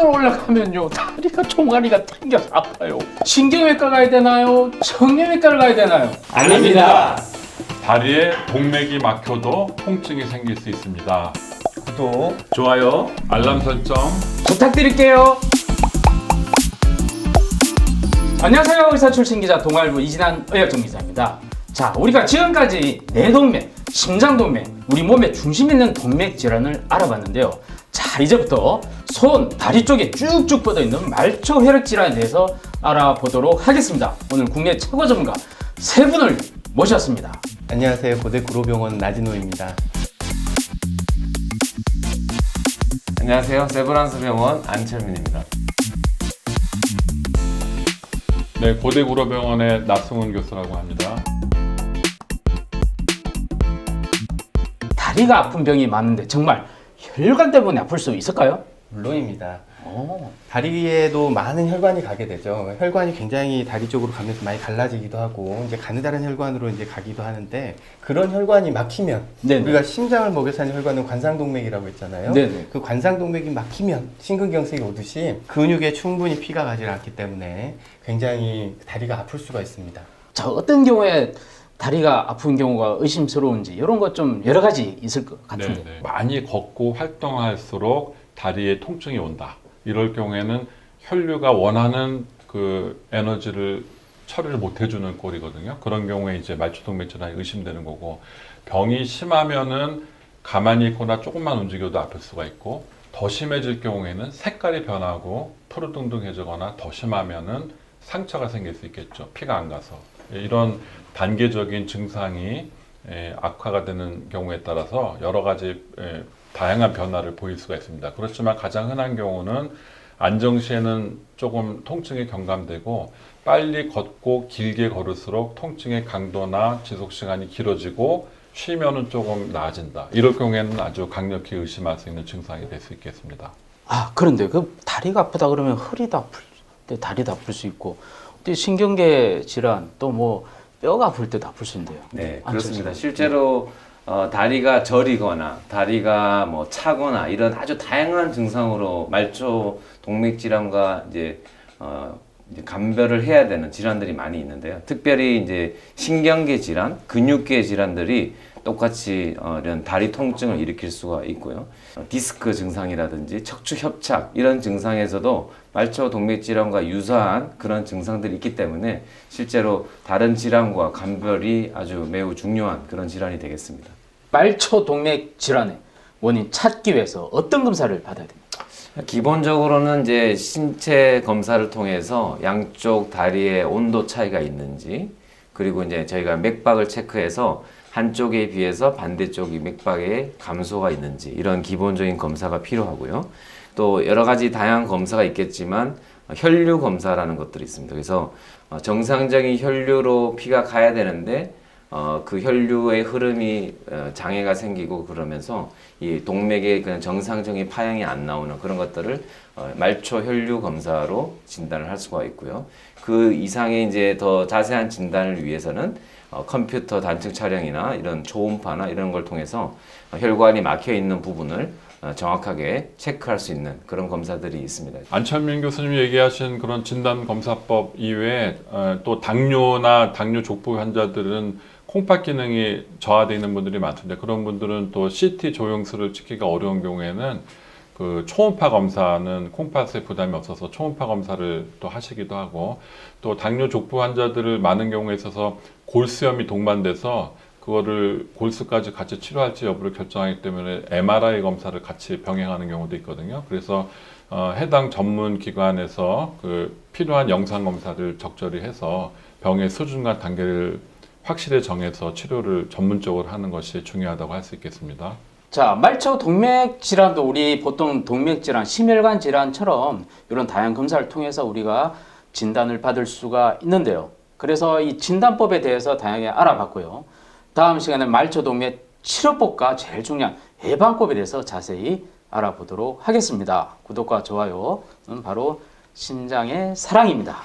산을 올라가면요 다리가 종아리가 튕겨서 아파요. 신경외과 가야 되나요? 정형외과를 가야 되나요? 아닙니다. 다리에 동맥이 막혀도 통증이 생길 수 있습니다. 구독. 좋아요, 알람 설정. 부탁드릴게요. 안녕하세요. 의사 출신 기자 동아일보 이진한 의학전 기자입니다. 자, 우리가 지금까지 뇌동맥, 심장동맥, 우리 몸의 중심 있는 동맥 질환을 알아봤는데요. 자, 이제부터 손, 다리 쪽에 쭉쭉 뻗어 있는 말초 혈액 질환에 대해서 알아보도록 하겠습니다. 오늘 국내 최고 전문가 세 분을 모셨습니다. 안녕하세요. 고대 구로병원 나진호입니다. 안녕하세요. 세브란스 병원 안철민입니다. 네, 고대구로병원의 나승훈 교수라고 합니다. 다리가 아픈 병이 많은데 정말 혈관 때문에 아플 수 있을까요? 물론입니다. 오. 다리에도 많은 혈관이 가게 되죠. 혈관이 굉장히 다리 쪽으로 가면서 많이 갈라지기도 하고 이제 가느다란 혈관으로 이제 가기도 하는데 그런 혈관이 막히면 네네. 우리가 심장을 먹여 사는 혈관은 관상동맥이라고 했잖아요. 네네. 그 관상동맥이 막히면 심근경색이 오듯이 근육에 충분히 피가 가지 않기 때문에 굉장히 다리가 아플 수가 있습니다. 자 어떤 경우에 다리가 아픈 경우가 의심스러운지 이런 것 좀 여러 가지 있을 것 같은데. 네, 네. 많이 걷고 활동할수록 다리에 통증이 온다. 이럴 경우에는 혈류가 원하는 그 에너지를 처리를 못 해주는 꼴이거든요. 그런 경우에 이제 말초동맥 질환이 의심되는 거고 병이 심하면은 가만히 있거나 조금만 움직여도 아플 수가 있고 더 심해질 경우에는 색깔이 변하고 푸르둥둥해지거나 더 심하면은 상처가 생길 수 있겠죠. 피가 안 가서 예, 이런 단계적인 증상이 예, 악화가 되는 경우에 따라서 여러 가지 예, 다양한 변화를 보일 수가 있습니다. 그렇지만 가장 흔한 경우는 안정 시에는 조금 통증이 경감되고 빨리 걷고 길게 걸을수록 통증의 강도나 지속 시간이 길어지고 쉬면은 조금 나아진다. 이럴 경우에는 아주 강력히 의심할 수 있는 증상이 될 수 있겠습니다. 아 그런데 그 다리가 아프다 그러면 아플 때 다리도 아플 수 있고 또 신경계 질환 또 뭐 뼈가 아플 때도 아플 수 있는데요. 네, 안 그렇습니다. 좋죠. 실제로 어, 다리가 저리거나 다리가 뭐 차거나 이런 아주 다양한 증상으로 말초 동맥 질환과 이제 어, 감별을 해야 되는 질환들이 많이 있는데요. 특별히 이제 신경계 질환, 근육계 질환들이 똑같이 어, 이런 다리 통증을 일으킬 수가 있고요. 어, 디스크 증상이라든지 척추 협착 이런 증상에서도 말초 동맥 질환과 유사한 그런 증상들이 있기 때문에 실제로 다른 질환과 감별이 아주 매우 중요한 그런 질환이 되겠습니다. 말초 동맥 질환의 원인 찾기 위해서 어떤 검사를 받아야 됩니까? 기본적으로는 이제 신체 검사를 통해서 양쪽 다리의 온도 차이가 있는지 그리고 이제 저희가 맥박을 체크해서 한쪽에 비해서 반대쪽이 맥박에 감소가 있는지 이런 기본적인 검사가 필요하고요. 또 여러 가지 다양한 검사가 있겠지만 어, 혈류 검사라는 것들이 있습니다. 그래서 어, 정상적인 혈류로 피가 가야 되는데 어, 그 혈류의 흐름이 어, 장애가 생기고 그러면서 이 동맥의 그냥 정상적인 파형이 안 나오는 그런 것들을 어, 말초 혈류 검사로 진단을 할 수가 있고요. 그 이상의 이제 더 자세한 진단을 위해서는 어, 컴퓨터 단층 촬영이나 이런 초음파나 이런 걸 통해서 어, 혈관이 막혀 있는 부분을 어, 정확하게 체크할 수 있는 그런 검사들이 있습니다. 안철민 교수님이 얘기하신 그런 진단 검사법 이외에 어, 또 당뇨나 당뇨 족부 환자들은 콩팥 기능이 저하되어 있는 분들이 많던데 그런 분들은 또 CT 조영수를 찍기가 어려운 경우에는 그 초음파 검사는 콩팥에 부담이 없어서 초음파 검사를 또 하시기도 하고 또 당뇨 족부 환자들을 많은 경우에 있어서 골수염이 동반돼서 그거를 골수까지 같이 치료할지 여부를 결정하기 때문에 MRI 검사를 같이 병행하는 경우도 있거든요. 그래서 어, 해당 전문 기관에서 그 필요한 영상 검사를 적절히 해서 병의 수준과 단계를 확실히 정해서 치료를 전문적으로 하는 것이 중요하다고 할 수 있겠습니다. 자, 말초 동맥 질환도 우리 보통 동맥 질환, 심혈관 질환처럼 이런 다양한 검사를 통해서 우리가 진단을 받을 수가 있는데요. 그래서 이 진단법에 대해서 다양하게 알아봤고요. 다음 시간에 말초 동맥 치료법과 제일 중요한 예방법에 대해서 자세히 알아보도록 하겠습니다. 구독과 좋아요는 바로 심장의 사랑입니다.